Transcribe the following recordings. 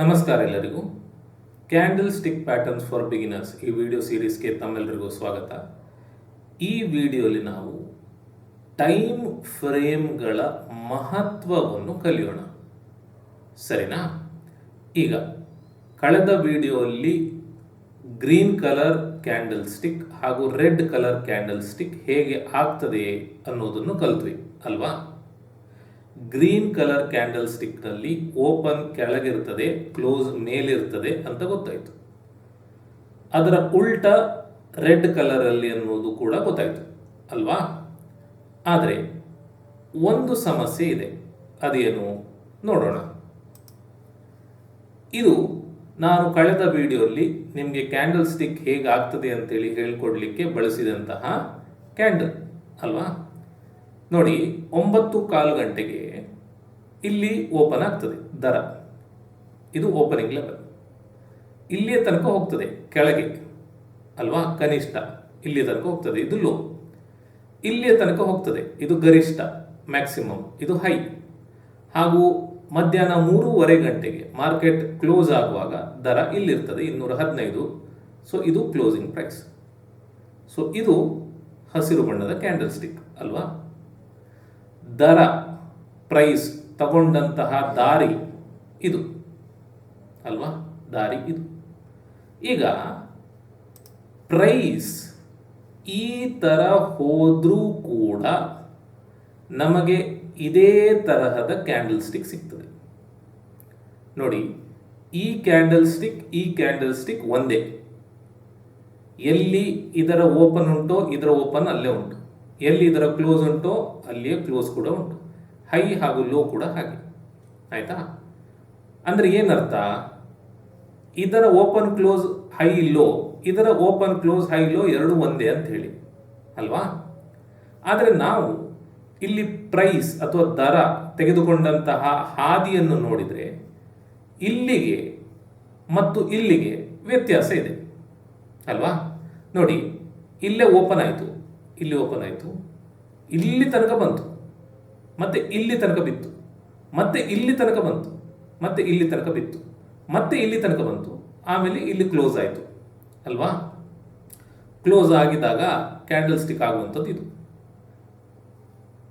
ನಮಸ್ಕಾರ ಎಲ್ಲರಿಗೂ. Candlestick patterns for beginners ಈ ವಿಡಿಯೋ ಸೀರೀಸ್ಗೆ ತಮ್ಮೆಲ್ಲರಿಗೂ ಸ್ವಾಗತ. ಈ ವಿಡಿಯೋಲಿ ನಾವು ಟೈಮ್ ಫ್ರೇಮ್ಗಳ ಮಹತ್ವವನ್ನು ಕಲಿಯೋಣ. ಸರಿನಾ? ಈಗ ಕಳೆದ ವಿಡಿಯೋಲ್ಲಿ ಗ್ರೀನ್ ಕಲರ್ ಕ್ಯಾಂಡಲ್ ಸ್ಟಿಕ್ ಹಾಗೂ ರೆಡ್ ಕಲರ್ ಕ್ಯಾಂಡಲ್ ಸ್ಟಿಕ್ ಹೇಗೆ ಆಗ್ತದೆ ಅನ್ನೋದನ್ನು ಕಲ್ತ್ವಿ, ಅಲ್ವಾ? ಗ್ರೀನ್ ಕಲರ್ ಕ್ಯಾಂಡಲ್ ಸ್ಟಿಕ್ನಲ್ಲಿ ಓಪನ್ ಕೆಳಗಿರ್ತದೆ, ಕ್ಲೋಸ್ ಮೇಲಿರ್ತದೆ ಅಂತ ಗೊತ್ತಾಯಿತು. ಅದರ ಉಲ್ಟ ರೆಡ್ ಕಲರಲ್ಲಿ ಅನ್ನೋದು ಕೂಡ ಗೊತ್ತಾಯಿತು, ಅಲ್ವಾ? ಆದರೆ ಒಂದು ಸಮಸ್ಯೆ ಇದೆ, ಅದೇನು ನೋಡೋಣ. ಇದು ನಾನು ಕಳೆದ ವಿಡಿಯೋಲ್ಲಿ ನಿಮಗೆ ಕ್ಯಾಂಡಲ್ ಸ್ಟಿಕ್ ಹೇಗಾಗ್ತದೆ ಅಂತೇಳಿ ಹೇಳ್ಕೊಡ್ಲಿಕ್ಕೆ ಬಳಸಿದಂತಹ ಕ್ಯಾಂಡಲ್, ಅಲ್ವಾ? ನೋಡಿ, ಒಂಬತ್ತು ಕಾಲು ಗಂಟೆಗೆ ಇಲ್ಲಿ ಓಪನ್ ಆಗ್ತದೆ, ದರ. ಇದು ಓಪನಿಂಗ್ ಲೆವೆಲ್ ಇಲ್ಲಿಯ ತನಕ ಹೋಗ್ತದೆ, ಕೆಳಗೆ. ಅಲ್ವಾ? ಕನಿಷ್ಠ. ಇಲ್ಲಿಯ ತನಕ ಹೋಗ್ತದೆ, ಇದು ಲೋ ಇಲ್ಲಿಯ ತನಕ ಹೋಗ್ತದೆ, ಇದು ಗರಿಷ್ಠ. ಮ್ಯಾಕ್ಸಿಮಮ್ ಇದು ಹೈ ಹಾಗೂ ಮಧ್ಯಾಹ್ನ ಮೂರುವರೆ ಗಂಟೆಗೆ ಮಾರ್ಕೆಟ್ ಕ್ಲೋಸ್ ಆಗುವಾಗ ದರ ಇಲ್ಲಿರ್ತದೆ ಇನ್ನೂರ ಹದಿನೈದು ಸೊ ಇದು ಕ್ಲೋಸಿಂಗ್ ಪ್ರೈಸ್ ಸೊ ಇದು ಹಸಿರು ಬಣ್ಣದ ಕ್ಯಾಂಡಲ್ ಸ್ಟಿಕ್ ಅಲ್ವಾ? ದರ ಪ್ರೈಸ್ ತಗೊಂಡಂತಹ ದಾರಿ ಇದು. ಅಲ್ವಾ? ದಾರಿ ಇದು. ಈಗ ಪ್ರೈಸ್ ಈ ಥರ ಹೋದರೂ ಕೂಡ ನಮಗೆ ಇದೇ ತರಹದ ಕ್ಯಾಂಡಲ್ ಸ್ಟಿಕ್ ಸಿಗ್ತದೆ. ನೋಡಿ, ಈ ಕ್ಯಾಂಡಲ್ ಸ್ಟಿಕ್ ಈ ಕ್ಯಾಂಡಲ್ ಸ್ಟಿಕ್ ಒಂದೇ. ಎಲ್ಲಿ ಇದರ ಓಪನ್ ಉಂಟೋ, ಇದರ ಓಪನ್ ಅಲ್ಲೇ ಉಂಟು. ಎಲ್ಲಿ ಇದರ ಕ್ಲೋಸ್ ಉಂಟೋ, ಅಲ್ಲಿಯೇ ಕ್ಲೋಸ್ ಕೂಡ ಉಂಟು. ಹೈ ಹಾಗೂ ಲೋ ಕೂಡ ಹಾಗೆ. ಆಯಿತಾ? ಅಂದರೆ ಏನರ್ಥ? ಇದರ ಓಪನ್ ಕ್ಲೋಸ್ ಹೈ ಲೋ, ಇದರ ಓಪನ್ ಕ್ಲೋಸ್ ಹೈ ಲೋ ಎರಡು ಒಂದೇ ಅಂತ ಹೇಳಿ, ಅಲ್ವಾ? ಆದರೆ ನಾವು ಇಲ್ಲಿ ಪ್ರೈಸ್ ಅಥವಾ ದರ ತೆಗೆದುಕೊಂಡಂತಹ ಹಾದಿಯನ್ನು ನೋಡಿದರೆ ಇಲ್ಲಿಗೆ ಮತ್ತು ಇಲ್ಲಿಗೆ ವ್ಯತ್ಯಾಸ ಇದೆ, ಅಲ್ವಾ? ನೋಡಿ, ಇಲ್ಲೇ ಓಪನ್ ಆಯಿತು, ಇಲ್ಲಿ ಓಪನ್ ಆಯಿತು, ಇಲ್ಲಿ ತನಕ ಬಂತು. ಮತ್ತೆ ಇಲ್ಲಿ ತನಕ ಬಿತ್ತು. ಮತ್ತೆ ಇಲ್ಲಿ ತನಕ ಬಂತು. ಮತ್ತೆ ಇಲ್ಲಿ ತನಕ ಬಿತ್ತು. ಮತ್ತೆ ಇಲ್ಲಿ ತನಕ ಬಂತು. ಆಮೇಲೆ ಇಲ್ಲಿ ಕ್ಲೋಸ್ ಆಯಿತು. ಅಲ್ವಾ? ಕ್ಲೋಸ್ ಆಗಿದಾಗ ಕ್ಯಾಂಡಲ್ ಸ್ಟಿಕ್ ಆಗುವಂಥದ್ದು ಇದು.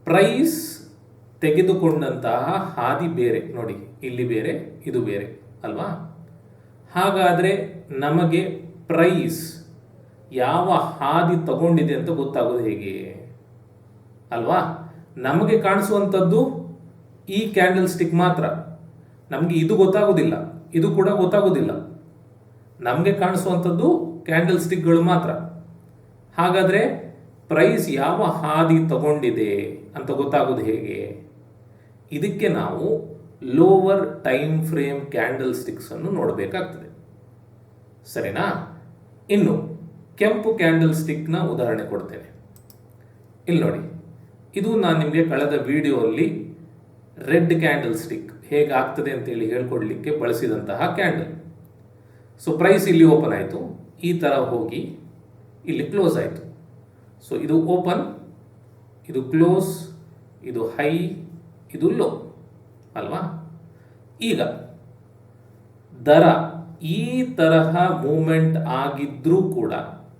ಪ್ರೈಸ್ ತೆಗೆದುಕೊಂಡಂತಹ ಹಾದಿ ಬೇರೆ. ನೋಡಿ, ಇಲ್ಲಿ ಬೇರೆ, ಇದು ಬೇರೆ. ಅಲ್ವಾ? ಹಾಗಾದರೆ ನಮಗೆ ಪ್ರೈಸ್ ಯಾವ ಹಾದಿ ತಗೊಂಡಿದೆ ಅಂತ ಗೊತ್ತಾಗೋದು ಹೇಗೆ? ಅಲ್ವಾ? ನಮಗೆ ಕಾಣಿಸುವಂಥದ್ದು ಈ ಕ್ಯಾಂಡಲ್ ಸ್ಟಿಕ್ ಮಾತ್ರ. ನಮಗೆ ಇದು ಗೊತ್ತಾಗೋದಿಲ್ಲ. ಇದು ಕೂಡ ಗೊತ್ತಾಗೋದಿಲ್ಲ. ನಮಗೆ ಕಾಣಿಸುವಂಥದ್ದು ಕ್ಯಾಂಡಲ್ ಸ್ಟಿಕ್ಗಳು ಮಾತ್ರ. ಹಾಗಾದರೆ ಪ್ರೈಸ್ ಯಾವ ಹಾದಿ ತಗೊಂಡಿದೆ ಅಂತ ಗೊತ್ತಾಗೋದು ಹೇಗೆ? ಇದಕ್ಕೆ ನಾವು lower time frame candlesticks ಅನ್ನು ನೋಡಬೇಕಾಗ್ತದೆ. ಸರಿನಾ? ಇನ್ನು ಕೆಂಪು ಕ್ಯಾಂಡಲ್ ಸ್ಟಿಕ್ನ ಉದಾಹರಣೆ ಕೊಡ್ತೇನೆ. ಇಲ್ಲಿ ನೋಡಿ ಇದು ನಾನು ನಿಮಗೆ ಕಳೆದ ವಿಡಿಯೋಲ್ಲಿ ರೆಡ್ ಕ್ಯಾಂಡಲ್ ಸ್ಟಿಕ್ ಹೇಗೆ ಆಗ್ತದೆ ಅಂತೇಳಿ ಹೇಳ್ಕೊಡ್ಲಿಕ್ಕೆ ಬಳಸಿದಂತಹ ಕ್ಯಾಂಡಲ್. ಸೊ ಪ್ರೈಸ್ ಇಲ್ಲಿ ಓಪನ್ ಆಯಿತು. ಈ ಥರ ಹೋಗಿ ಇಲ್ಲಿ ಕ್ಲೋಸ್ ಆಯಿತು. ಸೊ ಇದು ಓಪನ್ ಇದು ಕ್ಲೋಸ್ ಇದು ಹೈ ಇದು ಲೋ ಅಲ್ವಾ? ಈಗ ದರ ಈ ತರಹ ಮೂಮೆಂಟ್ ಆಗಿದ್ರೂ ಕೂಡ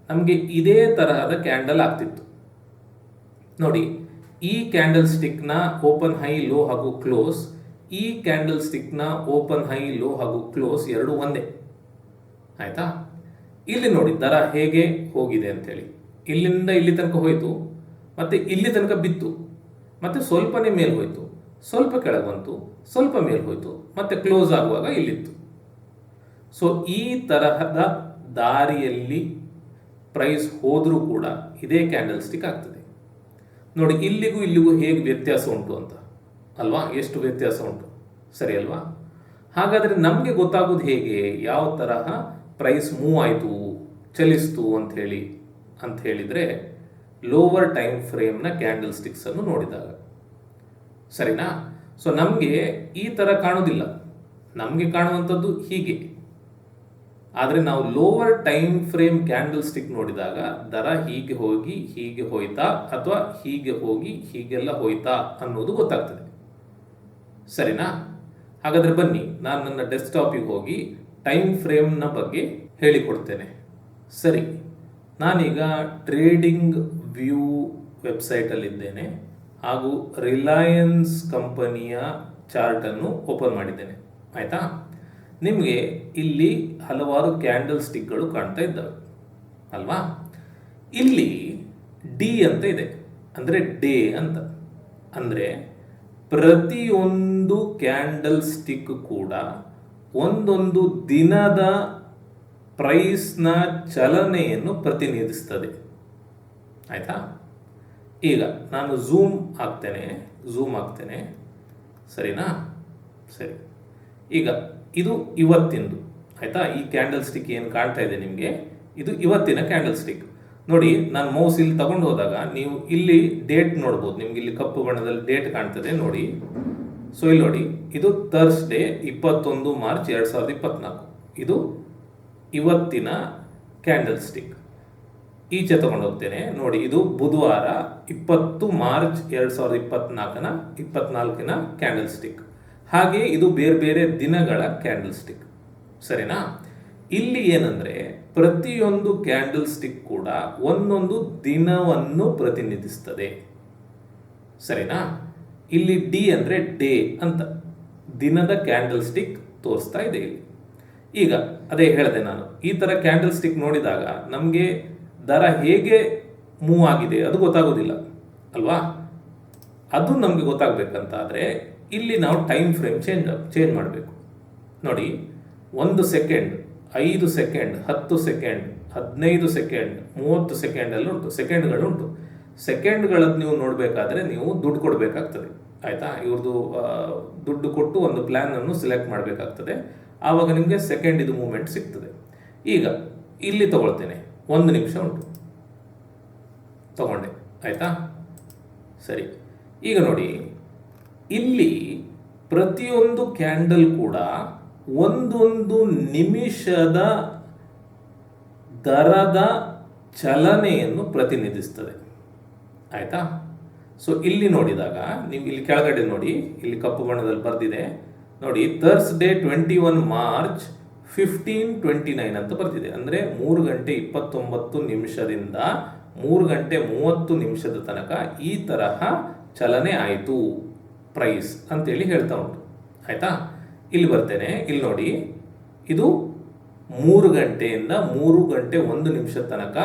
ನಮಗೆ ಇದೇ ತರಹದ ಕ್ಯಾಂಡಲ್ ಆಗ್ತಿತ್ತು. ನೋಡಿ ಈ ಕ್ಯಾಂಡಲ್ ಸ್ಟಿಕ್ನ ಓಪನ್ ಹೈ, ಲೋ ಹಾಗೂ ಕ್ಲೋಸ್, ಈ ಕ್ಯಾಂಡಲ್ ಸ್ಟಿಕ್ನ ಓಪನ್ ಹೈ, ಲೋ ಹಾಗೂ ಕ್ಲೋಸ್ ಎರಡು ಒಂದೇ. ಆಯ್ತಾ? ಇಲ್ಲಿ ನೋಡಿ, ದರ ಹೇಗೆ ಹೋಗಿದೆ ಅಂತೇಳಿ. ಇಲ್ಲಿಂದ ಇಲ್ಲಿ ತನಕ ಹೋಯಿತು, ಮತ್ತೆ ಇಲ್ಲಿ ತನಕ ಬಿತ್ತು, ಮತ್ತೆ ಸ್ವಲ್ಪನೇ ಮೇಲೆ ಹೋಯಿತು, ಸ್ವಲ್ಪ ಕೆಳಗೆ ಬಂತು, ಸ್ವಲ್ಪ ಮೇಲೆ ಹೋಯಿತು, ಮತ್ತೆ ಕ್ಲೋಸ್ ಆಗುವಾಗ ಇಲ್ಲಿತ್ತು. ಸೊ ಈ ತರಹದ ದಾರಿಯಲ್ಲಿ ಪ್ರೈಸ್ ಹೋದರೂ ಕೂಡ ಇದೇ ಕ್ಯಾಂಡಲ್ ಸ್ಟಿಕ್ ಆಗ್ತದೆ. ನೋಡಿ, ಇಲ್ಲಿಗೂ ಇಲ್ಲಿಗೂ ಹೇಗೆ ವ್ಯತ್ಯಾಸ ಉಂಟು ಅಂತ. ಅಲ್ವಾ? ಎಷ್ಟು ವ್ಯತ್ಯಾಸ ಉಂಟು? ಸರಿ ಅಲ್ವಾ? ಹಾಗಾದರೆ ನಮಗೆ ಗೊತ್ತಾಗೋದು ಹೇಗೆ? ಯಾವ ತರಹ ಪ್ರೈಸ್ ಮೂವ್ ಆಯಿತು, ಚಲಿಸ್ತು ಅಂತ ಹೇಳಿ, ಅಂತ ಹೇಳಿದರೆ ಲೋವರ್ ಟೈಮ್ ಫ್ರೇಮ್ನ ಕ್ಯಾಂಡಲ್ ಸ್ಟಿಕ್ಸನ್ನು ನೋಡಿದಾಗ. ಸರಿನಾ? ಸೊ ನಮಗೆ ಈ ಥರ ಕಾಣೋದಿಲ್ಲ. ನಮಗೆ ಕಾಣುವಂಥದ್ದು ಹೀಗೆ. ಆದರೆ ನಾವು lower time frame candlestick ನೋಡಿದಾಗ ದರ ಹೀಗೆ ಹೋಗಿ ಹೀಗೆ ಹೋಯ್ತಾ ಅಥವಾ ಹೀಗೆ ಹೋಗಿ ಹೀಗೆಲ್ಲ ಹೋಯ್ತಾ ಅನ್ನೋದು ಗೊತ್ತಾಗ್ತದೆ. ಸರಿನಾ? ಹಾಗಾದರೆ ಬನ್ನಿ, ನಾನು ನನ್ನ ಡೆಸ್ಕ್ಟಾಪಿಗೆ ಹೋಗಿ ಟೈಮ್ ಫ್ರೇಮ್ನ ಬಗ್ಗೆ ಹೇಳಿಕೊಡ್ತೇನೆ. ಸರಿ, ನಾನೀಗ ಟ್ರೇಡಿಂಗ್ ವ್ಯೂ ವೆಬ್ಸೈಟಲ್ಲಿದ್ದೇನೆ ಹಾಗೂ ರಿಲಯನ್ಸ್ ಕಂಪನಿಯ ಚಾರ್ಟನ್ನು ಓಪನ್ ಮಾಡಿದ್ದೇನೆ. ಆಯಿತಾ? ನಿಮಗೆ ಇಲ್ಲಿ ಹಲವಾರು ಕ್ಯಾಂಡಲ್ ಸ್ಟಿಕ್ಗಳು ಕಾಣ್ತಾ ಇದ್ದಾವೆ, ಅಲ್ವಾ? ಇಲ್ಲಿ ಡಿ ಅಂತ ಇದೆ, ಅಂದರೆ ಡೇ ಅಂತ. ಅಂದರೆ ಪ್ರತಿಯೊಂದು ಕ್ಯಾಂಡಲ್ ಸ್ಟಿಕ್ ಕೂಡ ಒಂದೊಂದು ದಿನದ ಪ್ರೈಸ್ನ ಚಲನೆಯನ್ನು ಪ್ರತಿನಿಧಿಸ್ತದೆ. ಆಯಿತಾ? ಈಗ ನಾನು ಝೂಮ್ ಆಗ್ತೇನೆ ಝೂಮ್ ಆಗ್ತೇನೆ ಸರಿನಾ? ಸರಿ. ಈಗ ಇದು ಇವತ್ತಿಂದು. ಆಯಿತಾ? ಈ ಕ್ಯಾಂಡಲ್ ಸ್ಟಿಕ್ ಏನು ಕಾಣ್ತಾ ಇದೆ ನಿಮಗೆ? ಇದು ಇವತ್ತಿನ ಕ್ಯಾಂಡಲ್ ಸ್ಟಿಕ್ ನೋಡಿ, ನಾನು ಮೌಸ್ ಇಲ್ಲಿ ತಗೊಂಡು ಹೋದಾಗ ನೀವು ಇಲ್ಲಿ ಡೇಟ್ ನೋಡ್ಬೋದು. ನಿಮ್ಗೆ ಇಲ್ಲಿ ಕಪ್ಪು ಬಣ್ಣದಲ್ಲಿ ಡೇಟ್ ಕಾಣ್ತದೆ, ನೋಡಿ. ಸೊ ಇಲ್ಲಿ ನೋಡಿ. ಇದು ಥರ್ಸ್ಡೇ ಇಪ್ಪತ್ತೊಂದು ಮಾರ್ಚ್ ಎರಡು ಸಾವಿರದ ಇಪ್ಪತ್ನಾಲ್ಕು. ಇದು ಇವತ್ತಿನ ಕ್ಯಾಂಡಲ್ ಸ್ಟಿಕ್ ಈಚೆ ತಗೊಂಡು ಹೋಗ್ತೇನೆ. ನೋಡಿ, ಇದು ಬುಧವಾರ ಇಪ್ಪತ್ತು ಮಾರ್ಚ್ ಎರಡು ಸಾವಿರದ ಇಪ್ಪತ್ನಾಲ್ಕನ, ಇಪ್ಪತ್ನಾಲ್ಕಿನ ಕ್ಯಾಂಡಲ್ ಸ್ಟಿಕ್ ಹಾಗೆ ಇದು ಬೇರೆ ಬೇರೆ ದಿನಗಳ ಕ್ಯಾಂಡಲ್ ಸ್ಟಿಕ್ ಸರಿನಾ? ಇಲ್ಲಿ ಏನಂದ್ರೆ ಪ್ರತಿಯೊಂದು ಕ್ಯಾಂಡಲ್ ಸ್ಟಿಕ್ ಕೂಡ ಒಂದೊಂದು ದಿನವನ್ನು ಪ್ರತಿನಿಧಿಸ್ತದೆ. ಸರಿನಾ? ಇಲ್ಲಿ ಡಿ ಅಂದ್ರೆ ಡೇ ಅಂತ ದಿನದ ಕ್ಯಾಂಡಲ್ ಸ್ಟಿಕ್ ತೋರಿಸ್ತಾ ಇದೆ ಇಲ್ಲಿ. ಈಗ ಅದೇ ಹೇಳಿದೆ ನಾನು, ಈ ತರ ಕ್ಯಾಂಡಲ್ ಸ್ಟಿಕ್ ನೋಡಿದಾಗ ನಮಗೆ ದರ ಹೇಗೆ ಮೂವ್ ಆಗಿದೆ ಅದು ಗೊತ್ತಾಗೋದಿಲ್ಲ, ಅಲ್ವಾ? ಅದು ನಮಗೆ ಗೊತ್ತಾಗಬೇಕಂತಾದರೆ ಇಲ್ಲಿ ನಾವು ಟೈಮ್ ಫ್ರೇಮ್ ಚೇಂಜ್ ಚೇಂಜ್ ಮಾಡಬೇಕು. ನೋಡಿ, ಒಂದು ಸೆಕೆಂಡ್ ಐದು ಸೆಕೆಂಡ್ ಹತ್ತು ಸೆಕೆಂಡ್ ಹದಿನೈದು ಸೆಕೆಂಡ್ ಮೂವತ್ತು ಸೆಕೆಂಡಲ್ಲಿ ಉಂಟು. ಸೆಕೆಂಡ್ಗಳು ಉಂಟು. ಸೆಕೆಂಡ್ಗಳದ್ದು ನೀವು ನೋಡಬೇಕಾದ್ರೆ ನೀವು ದುಡ್ಡು ಕೊಡಬೇಕಾಗ್ತದೆ. ಆಯಿತಾ? ಇವ್ರದ್ದು ದುಡ್ಡು ಕೊಟ್ಟು ಒಂದು ಪ್ಲ್ಯಾನನ್ನು ಸೆಲೆಕ್ಟ್ ಮಾಡಬೇಕಾಗ್ತದೆ. ಆವಾಗ ನಿಮಗೆ ಸೆಕೆಂಡ್ ಇದು ಮೂಮೆಂಟ್ ಸಿಗ್ತದೆ. ಈಗ, ಇಲ್ಲಿ ತಗೊಳ್ತೇನೆ. ಒಂದು ನಿಮಿಷ ಉಂಟು. ತಗೊಂಡೆ. ಆಯಿತಾ? ಸರಿ. ಈಗ ನೋಡಿ ಇಲ್ಲಿ ಪ್ರತಿಯೊಂದು ಕ್ಯಾಂಡಲ್ ಕೂಡ ಒಂದೊಂದು ನಿಮಿಷದ ದರದ ಚಲನೆಯನ್ನು ಪ್ರತಿನಿಧಿಸ್ತದೆ. ಆಯಿತಾ? ಸೊ ಇಲ್ಲಿ ನೋಡಿದಾಗ, ನೀವು ಇಲ್ಲಿ ಕೆಳಗಡೆ ನೋಡಿ, ಇಲ್ಲಿ ಕಪ್ಪು ಬಣ್ಣದಲ್ಲಿ ಬರೆದಿದೆ. ನೋಡಿ Thursday twenty one March fifteen twenty nine ಅಂತ ಬರ್ತಿದೆ ಅಂದರೆ ಮೂರು ಗಂಟೆ ಇಪ್ಪತ್ತೊಂಬತ್ತು ನಿಮಿಷದಿಂದ ಮೂರು ಗಂಟೆ ಮೂವತ್ತು ನಿಮಿಷದ ತನಕ ಈ ತರಹ ಚಲನೆ ಆಯಿತು. ಪ್ರೈಸ್ ಅಂತೇಳಿ ಹೇಳ್ತಾ ಉಂಟು. ಆಯಿತಾ? ಇಲ್ಲಿ ಬರ್ತೇನೆ. ಇಲ್ಲಿ ನೋಡಿ. ಇದು ಮೂರು ಗಂಟೆಯಿಂದ ಮೂರು ಗಂಟೆ ಒಂದು ನಿಮಿಷ ತನಕ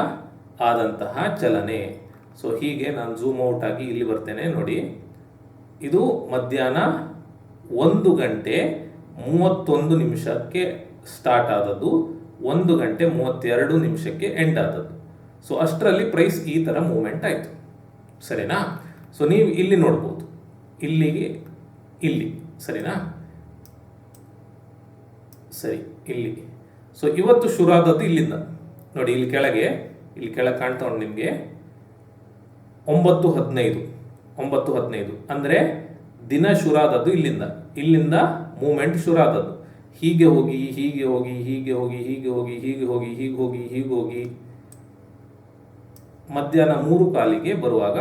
ಆದಂತಹ ಚಲನೆ. ಸೊ ಹೀಗೆ ನಾನು ಝೂಮ್ ಔಟ್ ಆಗಿ ಇಲ್ಲಿ ಬರ್ತೇನೆ. ನೋಡಿ. ಇದು ಮಧ್ಯಾಹ್ನ ಒಂದು ಗಂಟೆ ಮೂವತ್ತೊಂದು ನಿಮಿಷಕ್ಕೆ ಸ್ಟಾರ್ಟ್ ಆದದ್ದು. ಒಂದು ಗಂಟೆ ಮೂವತ್ತೆರಡು ನಿಮಿಷಕ್ಕೆ ಎಂಡ್ ಆದದ್ದು. ಸೊ ಅಷ್ಟರಲ್ಲಿ ಪ್ರೈಸ್ ಈ ಥರ ಮೂಮೆಂಟ್ ಆಯಿತು. ಸರಿನಾ? ಸೊ ನೀವು ಇಲ್ಲಿ ನೋಡ್ಬೋದು. ಇಲ್ಲಿಗೆ, ಇಲ್ಲಿ, ಸರಿನಾ? ಸರಿ, ಇಲ್ಲಿ. ಸೊ ಇವತ್ತು ಶುರು ಆದದ್ದು ಇಲ್ಲಿಂದ. ನೋಡಿ, ಇಲ್ಲಿ ಕೆಳಗೆ ಇಲ್ಲಿ ಕೆಳಗೆ ಕಾಣ್ತಾ ಉಂಟು ನಿಮಗೆ. ಒಂಬತ್ತು ಹದಿನೈದು ಒಂಬತ್ತು ಹದಿನೈದು. ಅಂದರೆ, ದಿನ ಶುರು ಆದದ್ದು ಇಲ್ಲಿಂದ. ಇಲ್ಲಿಂದ ಮೂಮೆಂಟ್ ಶುರು ಆದದ್ದು. ಹೀಗೆ ಹೋಗಿ ಹೀಗೆ ಹೋಗಿ ಹೀಗೆ ಹೋಗಿ ಹೀಗೆ ಹೋಗಿ ಹೀಗೆ ಹೋಗಿ ಹೀಗೆ ಹೋಗಿ ಹೀಗೆ ಹೋಗಿ. ಮಧ್ಯಾಹ್ನ ಮೂರು ಕಾಲಿಗೆ ಬರುವಾಗ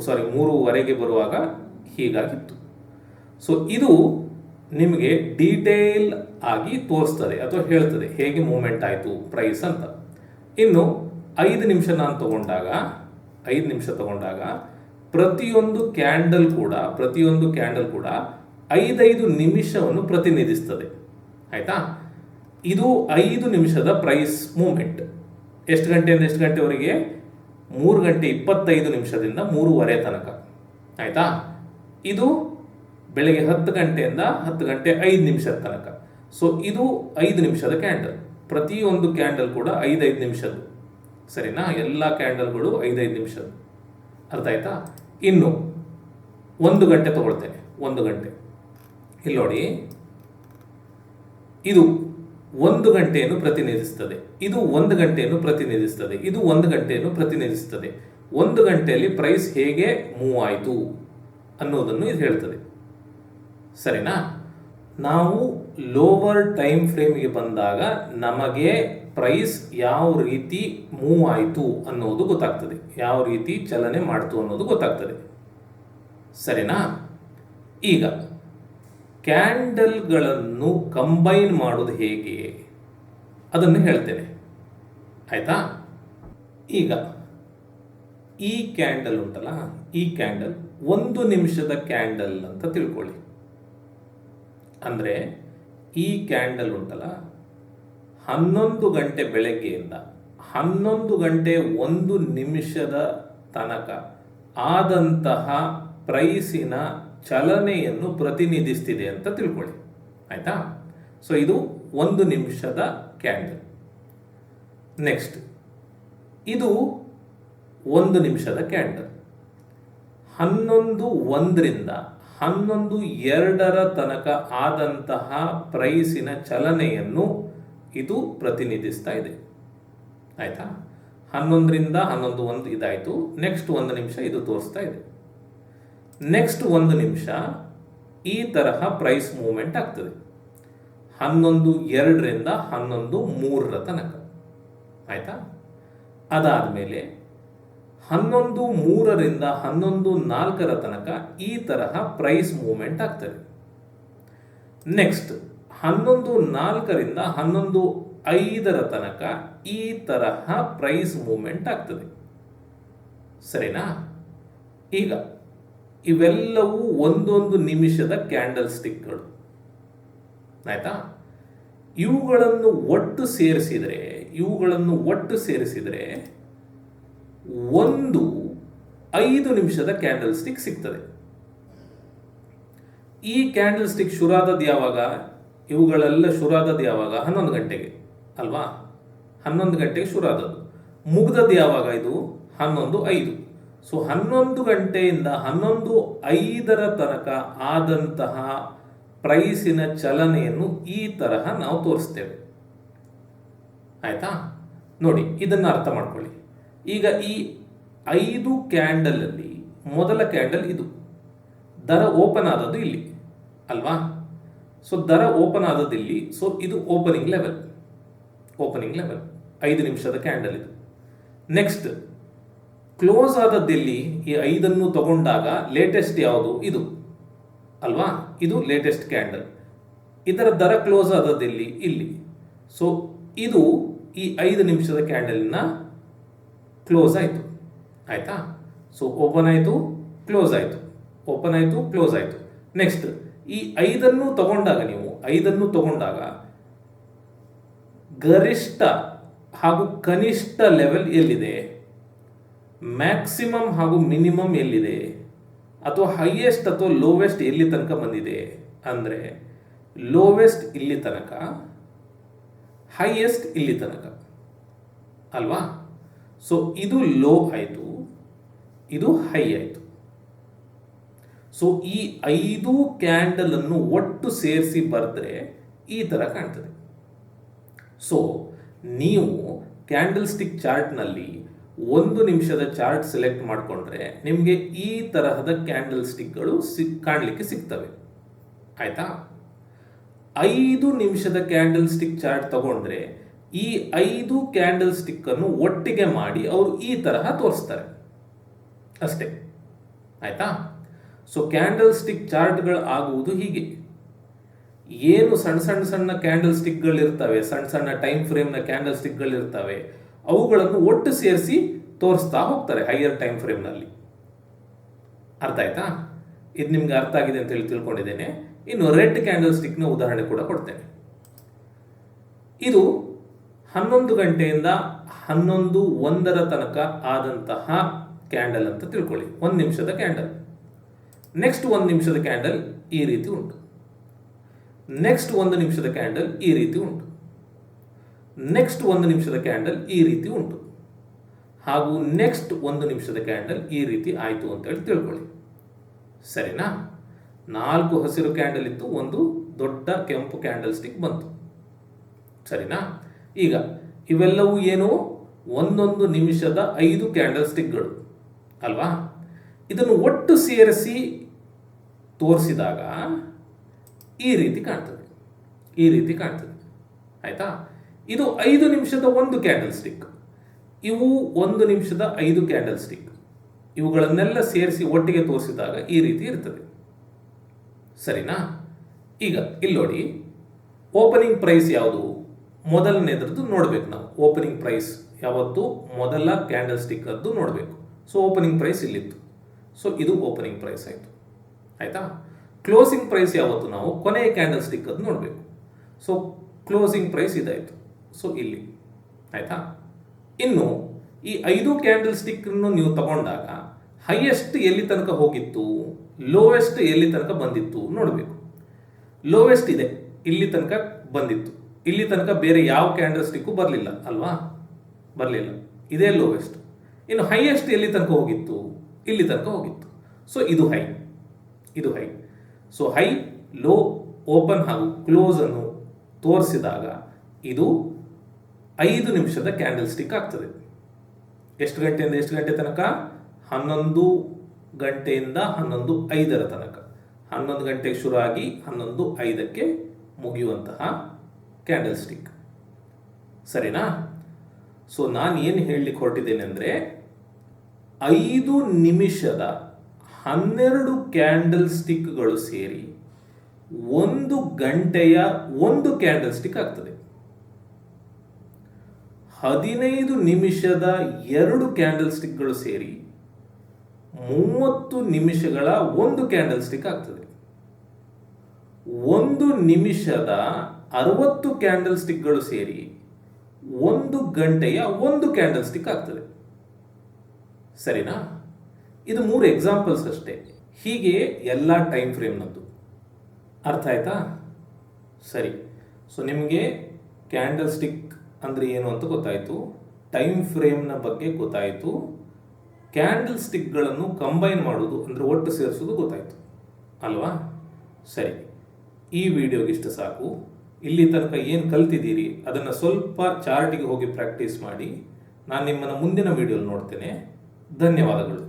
ಸಾರಿ ಮೂರುವರೆಗೆ ಬರುವಾಗ ಹೀಗಾಗಿತ್ತು. ಸೊ ಇದು ನಿಮಗೆ ಡೀಟೇಲ್ ಆಗಿ ತೋರಿಸ್ತದೆ ಅಥವಾ ಹೇಳ್ತದೆ ಹೇಗೆ ಮೂಮೆಂಟ್ ಆಯಿತು ಪ್ರೈಸ್ ಅಂತ. ಇನ್ನು ಐದು ನಿಮಿಷ ನಾನು ತಗೊಂಡಾಗ, ಐದು ನಿಮಿಷ ತಗೊಂಡಾಗ ಪ್ರತಿಯೊಂದು ಕ್ಯಾಂಡಲ್ ಕೂಡ, ಪ್ರತಿಯೊಂದು ಕ್ಯಾಂಡಲ್ ಕೂಡ ಐದೈದು ನಿಮಿಷವನ್ನು ಪ್ರತಿನಿಧಿಸ್ತದೆ. ಆಯಿತಾ? ಇದು ಐದು ನಿಮಿಷದ ಪ್ರೈಸ್ ಮೂಮೆಂಟ್ ಎಷ್ಟು ಗಂಟೆಯಿಂದ ಎಷ್ಟು ಗಂಟೆವರೆಗೆ? ಮೂರು ಗಂಟೆ ಇಪ್ಪತ್ತೈದು ನಿಮಿಷದಿಂದ ಮೂರುವರೆ ತನಕ. ಆಯ್ತಾ? ಇದು ಬೆಳಗ್ಗೆ ಹತ್ತು ಗಂಟೆಯಿಂದ ಹತ್ತು ಗಂಟೆ ಐದು ನಿಮಿಷದ ತನಕ. ಸೊ ಇದು ಐದು ನಿಮಿಷದ ಕ್ಯಾಂಡಲ್ ಪ್ರತಿಯೊಂದು ಕ್ಯಾಂಡಲ್ ಕೂಡ ಐದೈದು ನಿಮಿಷದ್ದು. ಸರಿನಾ? ಎಲ್ಲ ಕ್ಯಾಂಡಲ್ಗಳು ಐದೈದು ನಿಮಿಷದ್ದು. ಅರ್ಥ ಆಯ್ತಾ? ಇನ್ನು ಒಂದು ಗಂಟೆ ತಗೊಳ್ತೇನೆ. ಒಂದು ಗಂಟೆ. ಇಲ್ಲಿ ನೋಡಿ. ಇದು ಒಂದು ಗಂಟೆಯನ್ನು ಪ್ರತಿನಿಧಿಸ್ತದೆ. ಇದು ಒಂದು ಗಂಟೆಯನ್ನು ಪ್ರತಿನಿಧಿಸ್ತದೆ. ಇದು ಒಂದು ಗಂಟೆಯನ್ನು ಪ್ರತಿನಿಧಿಸ್ತದೆ. ಒಂದು ಗಂಟೆಯಲ್ಲಿ ಪ್ರೈಸ್ ಹೇಗೆ ಮೂವ್ ಆಯಿತು? ಅನ್ನೋದನ್ನು ಇದು ಹೇಳ್ತದೆ. ಸರಿನಾ? ನಾವು ಲೋವರ್ ಟೈಮ್ ಫ್ರೇಮ್ಗೆ ಬಂದಾಗ ನಮಗೆ ಪ್ರೈಸ್ ಯಾವ ರೀತಿ ಮೂವ್ ಆಯಿತು ಅನ್ನೋದು ಗೊತ್ತಾಗ್ತದೆ. ಯಾವ ರೀತಿ ಚಲನೆ ಮಾಡ್ತು ಅನ್ನೋದು ಗೊತ್ತಾಗ್ತದೆ. ಸರಿನಾ? ಈಗ ಕ್ಯಾಂಡಲ್ಗಳನ್ನು ಕಂಬೈನ್ ಮಾಡೋದು ಹೇಗೆ? ಅದನ್ನು ಹೇಳ್ತೇನೆ. ಆಯಿತಾ? ಈಗ ಈ ಕ್ಯಾಂಡಲ್ ಉಂಟಲ್ಲ, ಈ ಕ್ಯಾಂಡಲ್ ಒಂದು ನಿಮಿಷದ ಕ್ಯಾಂಡಲ್ ಅಂತ ತಿಳ್ಕೊಳ್ಳಿ. ಅಂದರೆ ಈ ಕ್ಯಾಂಡಲ್ ಉಂಟಲ್ಲ, ಹನ್ನೊಂದು ಗಂಟೆ ಬೆಳಗ್ಗೆಯಿಂದ ಹನ್ನೊಂದು ಗಂಟೆ ಒಂದು ನಿಮಿಷದ ತನಕ ಆದಂತಹ ಪ್ರೈಸಿನ ಚಲನೆಯನ್ನು ಪ್ರತಿನಿಧಿಸ್ತಿದೆ ಅಂತ ತಿಳ್ಕೊಳ್ಳಿ. ಆಯಿತಾ? ಸೊ ಇದು ಒಂದು ನಿಮಿಷದ ಕ್ಯಾಂಡಲ್. ನೆಕ್ಸ್ಟ್ ಇದು ಒಂದು ನಿಮಿಷದ ಕ್ಯಾಂಡಲ್. ಹನ್ನೊಂದು ಒಂದರಿಂದ ಹನ್ನೊಂದು ಎರಡರ ತನಕ ಆದಂತಹ ಪ್ರೈಸಿನ ಚಲನೆಯನ್ನು ಇದು ಪ್ರತಿನಿಧಿಸ್ತಾ ಇದೆ. ಆಯ್ತಾ? ಹನ್ನೊಂದರಿಂದ ಹನ್ನೊಂದು ಒಂದು ಇದಾಯಿತು. ನೆಕ್ಸ್ಟ್ ಒಂದು ನಿಮಿಷ ಇದು ತೋರಿಸ್ತಾ ಇದೆ. ನೆಕ್ಸ್ಟ್ ಒಂದು ನಿಮಿಷ ಈ ತರಹ ಪ್ರೈಸ್ ಮೂವ್ಮೆಂಟ್ ಆಗ್ತದೆ. ಹನ್ನೊಂದು ಎರಡರಿಂದ ಹನ್ನೊಂದು ಮೂರರ ತನಕ. ಆಯ್ತಾ? ಅದಾದಮೇಲೆ ಹನ್ನೊಂದು ಮೂರರಿಂದ ಹನ್ನೊಂದು ನಾಲ್ಕರ ತನಕ ಈ ತರಹ ಪ್ರೈಸ್ ಮೂವ್ಮೆಂಟ್ ಆಗ್ತದೆ. ನೆಕ್ಸ್ಟ್ ಹನ್ನೊಂದು ನಾಲ್ಕರಿಂದ ಹನ್ನೊಂದು ಐದರ ತನಕ ಈ ತರಹ ಪ್ರೈಸ್ ಮೂವ್ಮೆಂಟ್ ಆಗ್ತದೆ. ಸರಿನಾ? ಈಗ, ಇವೆಲ್ಲವೂ ಒಂದೊಂದು ನಿಮಿಷದ ಕ್ಯಾಂಡಲ್ ಸ್ಟಿಕ್ಗಳು ಆಯ್ತಾ? ಇವುಗಳನ್ನು ಒಟ್ಟು ಸೇರಿಸಿದರೆ, ಇವುಗಳನ್ನು ಒಟ್ಟು ಸೇರಿಸಿದರೆ ಒಂದು ಐದು ನಿಮಿಷದ ಕ್ಯಾಂಡಲ್ ಸ್ಟಿಕ್ ಸಿಗ್ತದೆ. ಈ ಕ್ಯಾಂಡಲ್ ಸ್ಟಿಕ್ ಶುರಾದದ್ದು ಯಾವಾಗ? ಇವುಗಳೆಲ್ಲ ಶುರಾದದ್ದು ಯಾವಾಗ? ಹನ್ನೊಂದು ಗಂಟೆಗೆ, ಅಲ್ವಾ? ಹನ್ನೊಂದು ಗಂಟೆಗೆ ಶುರಾದದ್ದು. ಮುಗ್ದದ್ದು ಯಾವಾಗ ಇದು? ಹನ್ನೊಂದು ಐದು. ಸೊ ಹನ್ನೊಂದು ಗಂಟೆಯಿಂದ ಹನ್ನೊಂದು ಐದರ ತನಕ ಆದಂತಹ ಪ್ರೈಸಿನ ಚಲನೆಯನ್ನು ಈ ತರಹ ನಾವು ತೋರಿಸ್ತೇವೆ. ಆಯ್ತಾ? ನೋಡಿ, ಇದನ್ನು ಅರ್ಥ ಮಾಡ್ಕೊಳ್ಳಿ. ಈಗ ಈ ಐದು ಕ್ಯಾಂಡಲಲ್ಲಿ ಮೊದಲ ಕ್ಯಾಂಡಲ್ ಇದು. ದರ ಓಪನ್ ಆದದ್ದು ಇಲ್ಲಿ, ಅಲ್ವಾ? ಸೊ ದರ ಓಪನ್ ಆದದ್ದು ಇಲ್ಲಿ. ಸೊ ಇದು ಓಪನಿಂಗ್ ಲೆವೆಲ್. Opening level. ಐದು ನಿಮಿಷದ ಕ್ಯಾಂಡಲ್ ಇದು. ನೆಕ್ಸ್ಟ್ ಕ್ಲೋಸ್ ಆದದ್ದಲ್ಲಿ ಈ ಐದನ್ನು ತಗೊಂಡಾಗ ಲೇಟೆಸ್ಟ್ ಯಾವುದು? ಇದು. ಅಲ್ವಾ? ಇದು ಲೇಟೆಸ್ಟ್ ಕ್ಯಾಂಡಲ್. ಇದರ ದರ ಕ್ಲೋಸ್ ಆದದ್ದಲ್ಲಿ ಇಲ್ಲಿ ಸೊ ಇದು ಈ ಐದು ನಿಮಿಷದ ಕ್ಯಾಂಡಲಿನ ಕ್ಲೋಸ್ ಆಯಿತು. ಆಯಿತಾ? ಸೊ ಓಪನ್ ಆಯಿತು ಕ್ಲೋಸ್ ಆಯಿತು. ಓಪನ್ ಆಯಿತು ಕ್ಲೋಸ್ ಆಯಿತು. ನೆಕ್ಸ್ಟ್ ಈ ಐದನ್ನು ತಗೊಂಡಾಗ ನೀವು, ಐದನ್ನು ತಗೊಂಡಾಗ ಗರಿಷ್ಠ ಹಾಗೂ ಕನಿಷ್ಠ ಲೆವೆಲ್ ಎಲ್ಲಿದೆ? ಮ್ಯಾಕ್ಸಿಮಮ್ ಹಾಗೂ ಮಿನಿಮಮ್ ಎಲ್ಲಿದೆ? ಅಥವಾ ಹೈಯೆಸ್ಟ್ ಅಥವಾ ಲೋವೆಸ್ಟ್ ಎಲ್ಲಿ ತನಕ ಬಂದಿದೆ? ಅಂದರೆ ಲೋವೆಸ್ಟ್ ಇಲ್ಲಿ ತನಕ ಹೈಯೆಸ್ಟ್ ಇಲ್ಲಿ ತನಕ. ಅಲ್ವಾ? ಸೊ ಇದು ಲೋ ಆಯಿತು. ಇದು ಹೈ ಆಯಿತು. ಸೊ ಈ ಐದು ಕ್ಯಾಂಡಲ್ ಅನ್ನು ಒಟ್ಟು ಸೇರಿಸಿ ಬರೆದ್ರೆ ಈ ಥರ ಕಾಣ್ತದೆ. ಸೊ ನೀವು ಕ್ಯಾಂಡಲ್ ಸ್ಟಿಕ್ ಚಾರ್ಟ್ನಲ್ಲಿ ಒಂದು ನಿಮಿಷದ ಚಾರ್ಟ್ ಸೆಲೆಕ್ಟ್ ಮಾಡಿಕೊಂಡ್ರೆ ನಿಮಗೆ ಈ ತರಹದ ಕ್ಯಾಂಡಲ್ ಸ್ಟಿಕ್ಗಳು ಸಿಕ್, ಕಾಣಲಿಕ್ಕೆ ಸಿಗ್ತವೆ. ಆಯ್ತಾ? ಐದು ನಿಮಿಷದ ಕ್ಯಾಂಡಲ್ ಸ್ಟಿಕ್ ಚಾರ್ಟ್ ತಗೊಂಡ್ರೆ ಈ ಐದು ಕ್ಯಾಂಡಲ್ ಸ್ಟಿಕ್ ಅನ್ನು ಒಟ್ಟಿಗೆ ಮಾಡಿ ಅವರು ಈ ತರಹ ತೋರಿಸ್ತಾರೆ. ಅಷ್ಟೇ. ಆಯ್ತಾ? ಸೊ ಕ್ಯಾಂಡಲ್ ಸ್ಟಿಕ್ ಚಾರ್ಟ್ಗಳು ಆಗುವುದು ಹೀಗೆ. ಏನು ಸಣ್ಣ ಸಣ್ಣ ಸಣ್ಣ ಕ್ಯಾಂಡಲ್ ಸ್ಟಿಕ್ಗಳು ಇರ್ತವೆ ಸಣ್ಣ ಸಣ್ಣ ಟೈಮ್ ಫ್ರೇಮ್ನ ಕ್ಯಾಂಡಲ್ ಸ್ಟಿಕ್ಗಳು ಇರ್ತವೆ, ಅವುಗಳನ್ನು ಒಟ್ಟು ಸೇರಿಸಿ ತೋರಿಸ್ತಾ ಹೋಗ್ತಾರೆ ಹೈಯರ್ ಟೈಮ್ ಫ್ರೇಮ್ನಲ್ಲಿ ಅರ್ಥ ಆಯ್ತಾ? ಇದು ನಿಮ್ಗೆ ಅರ್ಥ ಆಗಿದೆ ಅಂತ ಹೇಳಿ ತಿಳ್ಕೊಂಡಿದ್ದೇನೆ. ಇನ್ನು ರೆಡ್ ಕ್ಯಾಂಡಲ್ ಸ್ಟಿಕ್ನ ಉದಾಹರಣೆ ಕೂಡ ಕೊಡ್ತೇನೆ. ಇದು ಹನ್ನೊಂದು ಗಂಟೆಯಿಂದ ಹನ್ನೊಂದು ಒಂದರ ತನಕ ಆದಂತಹ ಕ್ಯಾಂಡಲ್ ಅಂತ ತಿಳ್ಕೊಳ್ಳಿ. ಒಂದು ನಿಮಿಷದ ಕ್ಯಾಂಡಲ್. ನೆಕ್ಸ್ಟ್ ಒಂದು ನಿಮಿಷದ ಕ್ಯಾಂಡಲ್ ಈ ರೀತಿ ಉಂಟು. ನೆಕ್ಸ್ಟ್ ಒಂದು ನಿಮಿಷದ ಕ್ಯಾಂಡಲ್ ಈ ರೀತಿ ಉಂಟು. ನೆಕ್ಸ್ಟ್ ಒಂದು ನಿಮಿಷದ ಕ್ಯಾಂಡಲ್ ಈ ರೀತಿ ಉಂಟು. ಹಾಗೂ ನೆಕ್ಸ್ಟ್ ಒಂದು ನಿಮಿಷದ ಕ್ಯಾಂಡಲ್ ಈ ರೀತಿ ಆಯಿತು ಅಂತೇಳಿ ತಿಳ್ಕೊಳ್ಳಿ. ಸರಿನಾ? ನಾಲ್ಕು ಹಸಿರು ಕ್ಯಾಂಡಲ್ ಇತ್ತು, ಒಂದು ದೊಡ್ಡ ಕೆಂಪು ಕ್ಯಾಂಡಲ್ ಸ್ಟಿಕ್ ಬಂತು. ಸರಿನಾ? ಈಗ ಇವೆಲ್ಲವೂ ಏನು? ಒಂದೊಂದು ನಿಮಿಷದ ಐದು ಕ್ಯಾಂಡಲ್ ಸ್ಟಿಕ್ಗಳು ಅಲ್ವಾ? ಇದನ್ನು ಒಟ್ಟು ಸೇರಿಸಿ ತೋರಿಸಿದಾಗ ಈ ರೀತಿ ಕಾಣ್ತದೆ. ಈ ರೀತಿ ಕಾಣ್ತದೆ. ಆಯ್ತಾ? ಇದು ಐದು ನಿಮಿಷದ ಒಂದು ಕ್ಯಾಂಡಲ್ ಸ್ಟಿಕ್ ಇವು ಒಂದು ನಿಮಿಷದ ಐದು ಕ್ಯಾಂಡಲ್ ಸ್ಟಿಕ್ ಇವುಗಳನ್ನೆಲ್ಲ ಸೇರಿಸಿ ಒಟ್ಟಿಗೆ ತೋರಿಸಿದಾಗ ಈ ರೀತಿ ಇರ್ತದೆ. ಸರಿನಾ? ಈಗ ಇಲ್ಲಿ ನೋಡಿ. ಓಪನಿಂಗ್ ಪ್ರೈಸ್ ಯಾವುದು? ಮೊದಲನೇದ್ರದ್ದು ನೋಡ್ಬೇಕು ನಾವು. ಓಪನಿಂಗ್ ಪ್ರೈಸ್ ಯಾವತ್ತು? ಮೊದಲ ಕ್ಯಾಂಡಲ್ ಸ್ಟಿಕ್ಕರ್ದು ನೋಡಬೇಕು. ಸೊ ಓಪನಿಂಗ್ ಪ್ರೈಸ್ ಇಲ್ಲಿತ್ತು. ಸೊ ಇದು ಓಪನಿಂಗ್ ಪ್ರೈಸ್ ಆಯಿತು. ಆಯಿತಾ? ಕ್ಲೋಸಿಂಗ್ ಪ್ರೈಸ್ ಯಾವತ್ತು ನಾವು? ಕೊನೆಯ ಕ್ಯಾಂಡಲ್ ಸ್ಟಿಕ್ಕರ್ದು ನೋಡಬೇಕು. ಸೊ ಕ್ಲೋಸಿಂಗ್ ಪ್ರೈಸ್ ಇದಾಯಿತು. ಸೊ ಇಲ್ಲಿ. ಆಯಿತಾ? ಇನ್ನು, ಈ ಐದು ಕ್ಯಾಂಡಲ್ ಸ್ಟಿಕ್ಕನ್ನು ನೀವು ತಗೊಂಡಾಗ ಹೈಯೆಸ್ಟ್ ಎಲ್ಲಿ ತನಕ ಹೋಗಿತ್ತು? ಲೋವೆಸ್ಟ್ ಎಲ್ಲಿ ತನಕ ಬಂದಿತ್ತು? ನೋಡಬೇಕು. ಲೋವೆಸ್ಟ್ ಇದೆ. ಇಲ್ಲಿ ತನಕ ಬಂದಿತ್ತು. ಇಲ್ಲಿ ತನಕ ಬೇರೆ ಯಾವ ಕ್ಯಾಂಡಲ್ ಸ್ಟಿಕ್ಕು ಬರಲಿಲ್ಲ, ಅಲ್ವಾ? ಬರಲಿಲ್ಲ. ಇದೇ ಲೋವೆಸ್ಟ್ ಇನ್ನು ಹೈಯೆಸ್ಟ್ ಎಲ್ಲಿ ತನಕ ಹೋಗಿತ್ತು? ಇಲ್ಲಿ ತನಕ ಹೋಗಿತ್ತು. ಸೊ ಇದು ಹೈ ಇದು high so high low open ಹಾಗೂ ಕ್ಲೋಸ್ ಅನ್ನು ತೋರಿಸಿದಾಗ ಇದು ಐದು ನಿಮಿಷದ ಕ್ಯಾಂಡಲ್ ಸ್ಟಿಕ್ ಆಗ್ತದೆ. ಎಷ್ಟು ಗಂಟೆಯಿಂದ ಎಷ್ಟು ಗಂಟೆ ತನಕ? ಹನ್ನೊಂದು ಗಂಟೆಯಿಂದ ಹನ್ನೊಂದು ಐದರ ತನಕ. ಹನ್ನೊಂದು ಗಂಟೆಗೆ ಶುರು ಆಗಿ ಹನ್ನೊಂದು ಐದಕ್ಕೆ ಮುಗಿಯುವಂತಹ ಕ್ಯಾಂಡಲ್ ಸ್ಟಿಕ್ ಸರಿನಾ? ಸೊ ನಾನು ಏನು ಹೇಳಲಿಕ್ಕೆ ಹೊರಟಿದ್ದೇನೆ ಅಂದರೆ, ಐದು ನಿಮಿಷದ ಹನ್ನೆರಡು ಕ್ಯಾಂಡಲ್ ಸ್ಟಿಕ್ಗಳು ಸೇರಿ ಒಂದು ಗಂಟೆಯ ಒಂದು ಕ್ಯಾಂಡಲ್ ಸ್ಟಿಕ್ ಆಗ್ತದೆ. ಹದಿನೈದು ನಿಮಿಷದ ಎರಡು ಕ್ಯಾಂಡಲ್ ಸ್ಟಿಕ್ಗಳು ಸೇರಿ ಮೂವತ್ತು ನಿಮಿಷಗಳ ಒಂದು ಕ್ಯಾಂಡಲ್ ಸ್ಟಿಕ್ ಆಗ್ತದೆ. ಒಂದು ನಿಮಿಷದ ಅರವತ್ತು ಕ್ಯಾಂಡಲ್ ಸ್ಟಿಕ್ಗಳು ಸೇರಿ ಒಂದು ಗಂಟೆಯ ಒಂದು ಕ್ಯಾಂಡಲ್ ಸ್ಟಿಕ್ ಆಗ್ತದೆ. ಸರಿನಾ? ಇದು ಮೂರು ಎಕ್ಸಾಂಪಲ್ಸ್ ಅಷ್ಟೇ. ಹೀಗೆ ಎಲ್ಲ ಟೈಮ್ ಫ್ರೇಮ್ನದ್ದು ಅರ್ಥ ಆಯ್ತಾ? ಸರಿ. ಸೊ ನಿಮಗೆ ಕ್ಯಾಂಡಲ್ ಸ್ಟಿಕ್ ಅಂದರೆ ಏನು ಅಂತ ಗೊತ್ತಾಯಿತು. ಟೈಮ್ ಫ್ರೇಮ್ನ ಬಗ್ಗೆ ಗೊತ್ತಾಯಿತು. ಕ್ಯಾಂಡಲ್ ಸ್ಟಿಕ್ಗಳನ್ನು ಕಂಬೈನ್ ಮಾಡೋದು ಅಂದರೆ ಒಟ್ಟು ಸೇರಿಸೋದು ಗೊತ್ತಾಯಿತು. ಅಲ್ವಾ? ಸರಿ. ಈ ವಿಡಿಯೋಗಿಷ್ಟು ಸಾಕು. ಇಲ್ಲಿ ತನಕ ಏನು ಕಲ್ತಿದ್ದೀರಿ, ಅದನ್ನು ಸ್ವಲ್ಪ ಚಾರ್ಟಿಗೆ ಹೋಗಿ ಪ್ರಾಕ್ಟೀಸ್ ಮಾಡಿ, ನಾನು ನಿಮ್ಮನ್ನು ಮುಂದಿನ ವಿಡಿಯೋಲಿ ನೋಡ್ತೇನೆ. ಧನ್ಯವಾದಗಳು.